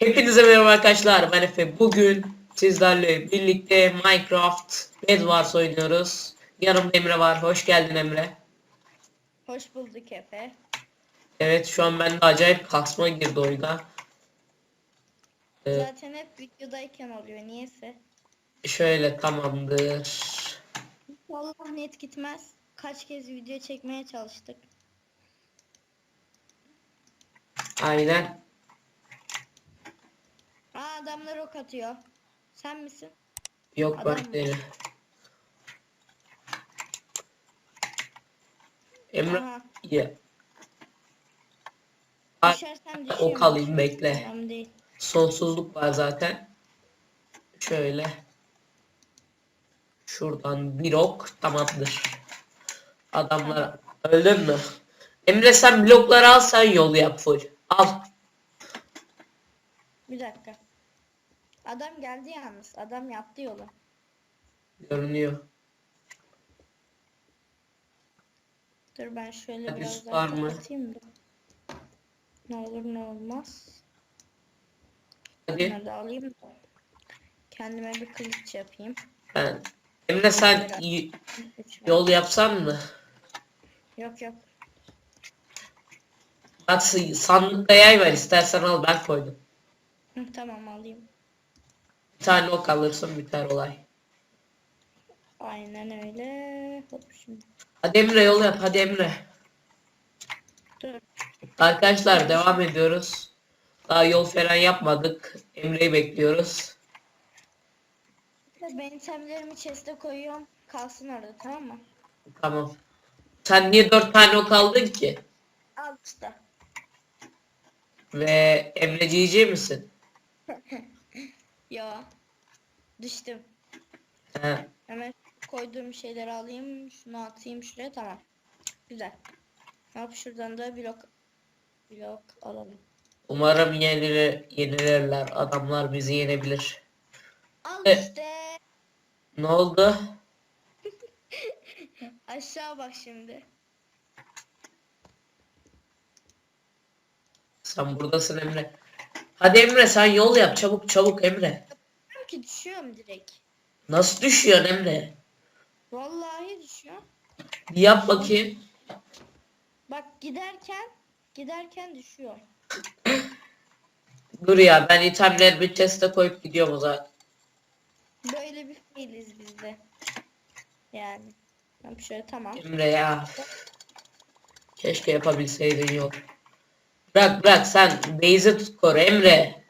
Hepinize merhaba arkadaşlar. Ben Efe. Bugün sizlerle birlikte Minecraft Bedwars oynuyoruz. Yanımda Emre var. Hoş geldin Emre. Hoş bulduk Efe. Evet şu an bende acayip kasma girdi oyuna. Ee, Zaten hep videodayken oluyor niyeyse. şöyle tamamdır. Vallahi net gitmez. Kaç kez video çekmeye çalıştık. Aynen. Adamlar ok atıyor. Sen misin? Yok Adam değilim. Emre ya. Ok alayım bekle. Değil. Sonsuzluk var zaten. Şöyle. Şuradan bir ok tamamdır. Adamlar öldün mü? Emre sen blokları al sen yol yap full. Al. Bir dakika. Adam geldi yalnız. Adam yaptı yolu. Görünüyor. Dur ben şöyle Hadi biraz var daha mı? kapatayım da. Ne olur ne olmaz. Hadi. Bunları da alayım da. Kendime bir kılıç yapayım. Ben. Emre sen y- Üç yol yapsan mı? Yok yok. Bak s- sandıkta yay var istersen al ben koydum. Hı, tamam alayım. Bir tane ok alırsın biter olay. Aynen öyle. Hop şimdi. Hadi Emre yol yap hadi Emre. Dur. Arkadaşlar devam ediyoruz. Daha yol falan yapmadık. Emre'yi bekliyoruz. Ben itemlerimi chest'e koyuyorum. Kalsın orada tamam mı? Tamam. Sen niye dört tane ok aldın ki? Al işte. Ve Emre GG misin? Ya. Düştüm. He. Hemen koyduğum şeyleri alayım. Şunu atayım şuraya tamam. Güzel. Hop şuradan da blok blok alalım. Umarım yenilir, yenilirler. Adamlar bizi yenebilir. Al Evet. işte. Ne oldu? Aşağı bak şimdi. Sen buradasın Emre. Hadi Emre sen yol yap çabuk çabuk Emre. Diyorum ki düşüyorum direkt. Nasıl düşüyorsun Emre? Vallahi düşüyor. Bir yap bakayım. Bak giderken giderken düşüyor. Dur ya ben itemlerimi chest'e koyup gidiyorum o zaman. Böyle bir failiz bizde. Yani. Hop şöyle tamam. Emre ya. Keşke yapabilseydin yol. Bırak bırak sen base'i tut koru Emre.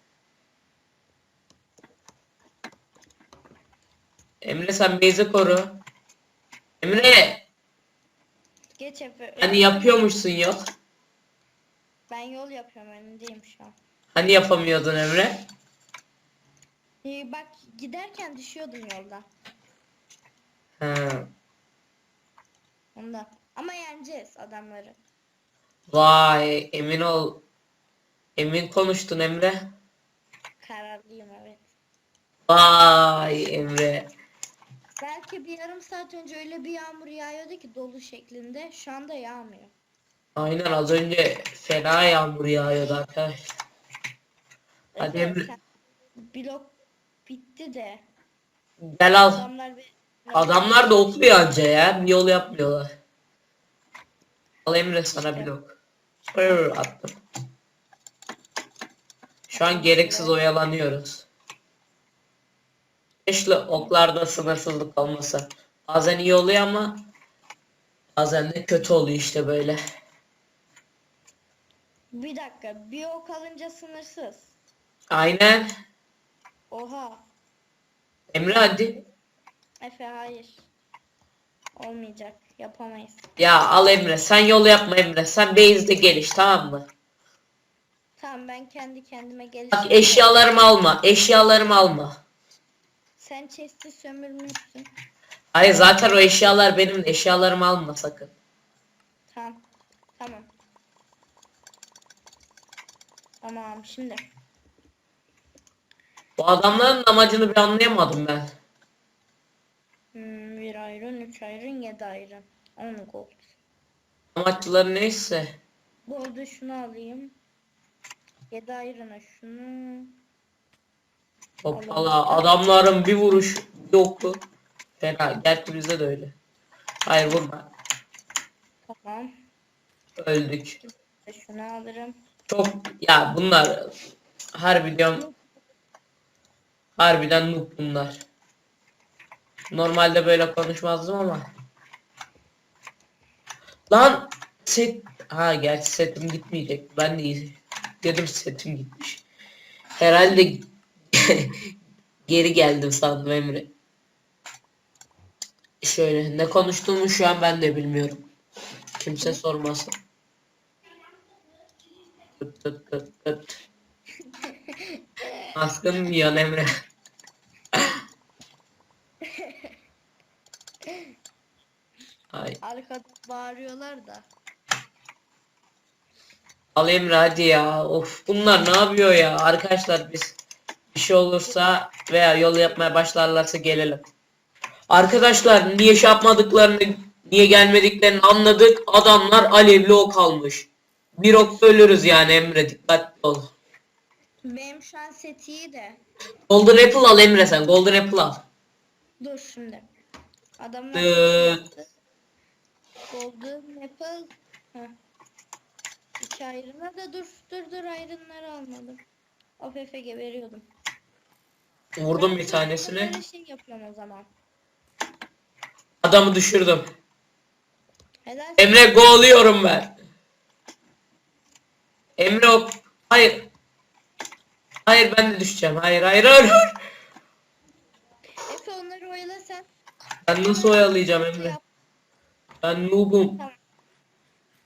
Emre sen base'i koru. Emre Geç Efe. hani yapıyormuşsun yol. Ben yol yapıyorum önündeyim şu an. Hani yapamıyordun Emre? Ee, bak giderken düşüyordum yolda. Ha. Ondan. Ama yeneceğiz adamları. Vay emin ol. Emin konuştun Emre. Kararlıyım evet. Vay Emre. Belki bir yarım saat önce öyle bir yağmur yağıyordu ki dolu şeklinde. Şu anda yağmıyor. Aynen az önce fena yağmur yağıyordu arkadaşlar. Hadi Evet, Emre. sen- Blok bitti de. Gel al. Adamlar bir... Adamlar da okluyor anca ya. Yol yapmıyorlar. Al Emre sana blok. Pırr attım. Şu an gereksiz oyalanıyoruz. Keşke oklarda sınırsızlık olmasa. Bazen iyi oluyor ama bazen de kötü oluyor işte böyle. Bir dakika. Bir ok alınca sınırsız. Aynen. Oha. Emre hadi. Efe hayır. Olmayacak. Yapamayız. Ya al Emre. Sen yol yapma Emre. Sen base'de geliş tamam mı? Tamam ben kendi kendime Bak gelişim. eşyalarımı alma. Eşyalarımı alma. Sen chest'i sömürmüşsün. Hayır zaten o eşyalar benim. Eşyalarımı alma sakın. Tamam. Tamam. Tamam şimdi. Bu adamların amacını bir anlayamadım ben. Hmm, bir iron, üç iron, yedi iron. On gold. Amaçları neyse. Bu arada şunu alayım. Yedi ayrına şunu. Hoppala adamların bir vuruş yoktu. Fena. Gerçi bizde de öyle. Hayır vurma. Tamam. Öldük. Şunu alırım. Çok ya bunlar harbiden harbiden noob bunlar. Normalde böyle konuşmazdım ama. Lan set ha gerçi setim gitmeyecek. Ben de dedim setim gitmiş. Herhalde geri geldim sandım Emre. Şöyle ne konuştuğumu şu an ben de bilmiyorum. Kimse sormasın. Tıt tıt tıt tıt. Mı yiyorsun Emre? Ay. Arkada bağırıyorlar da. Al Emre hadi ya. Of bunlar ne yapıyor ya? Arkadaşlar biz bir şey olursa veya yol yapmaya başlarlarsa gelelim. Arkadaşlar niye şey yapmadıklarını, niye gelmediklerini anladık. Adamlar alevli ok almış. Bir ok ölürüz yani Emre dikkatli ol. Benim şu an set iyi de. Golden Apple al Emre sen. Golden Apple al. Dur şimdi. Adamlar Dıt. Golden Apple. Heh. İki ayrına da dur dur dur ayrınları almadım. Efe geberiyordum. Vurdum Ben bir tanesini. Böyle şey yapıyorum o zaman. Adamı düşürdüm. Helal. Emre golluyorum ben. Emre o... Hayır. Hayır ben de düşeceğim. Hayır hayır hayır. Efe onları oyala sen. Ben nasıl oyalayacağım Şey Emre? yap. Ben noobum.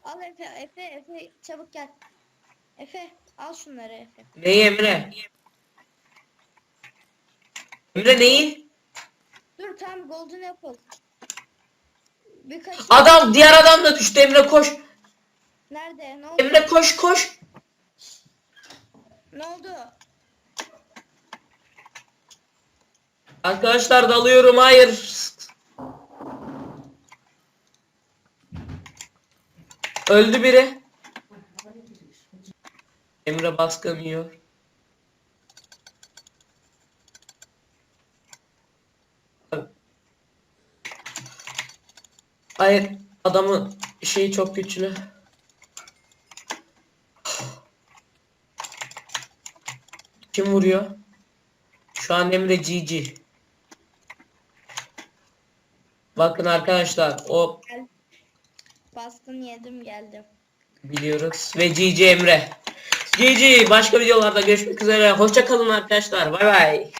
Al Efe Efe Efe çabuk gel. Efe al şunları Efe. Neyi Emre? Emre neyi? Dur tamam Golden Apple. Birkaç Adam diğer adam da düştü Emre koş. Nerede? Ne oldu? Emre koş koş. Ne oldu? Arkadaşlar dalıyorum hayır. Öldü biri. Emre baskın. Hayır adamın şeyi çok güçlü. Kim vuruyor? Şu an Emre GG. Bakın arkadaşlar o. Baskın yedim geldim. biliyoruz ve GG Emre. GG başka videolarda görüşmek üzere. Hoşça kalın arkadaşlar. Bay bay.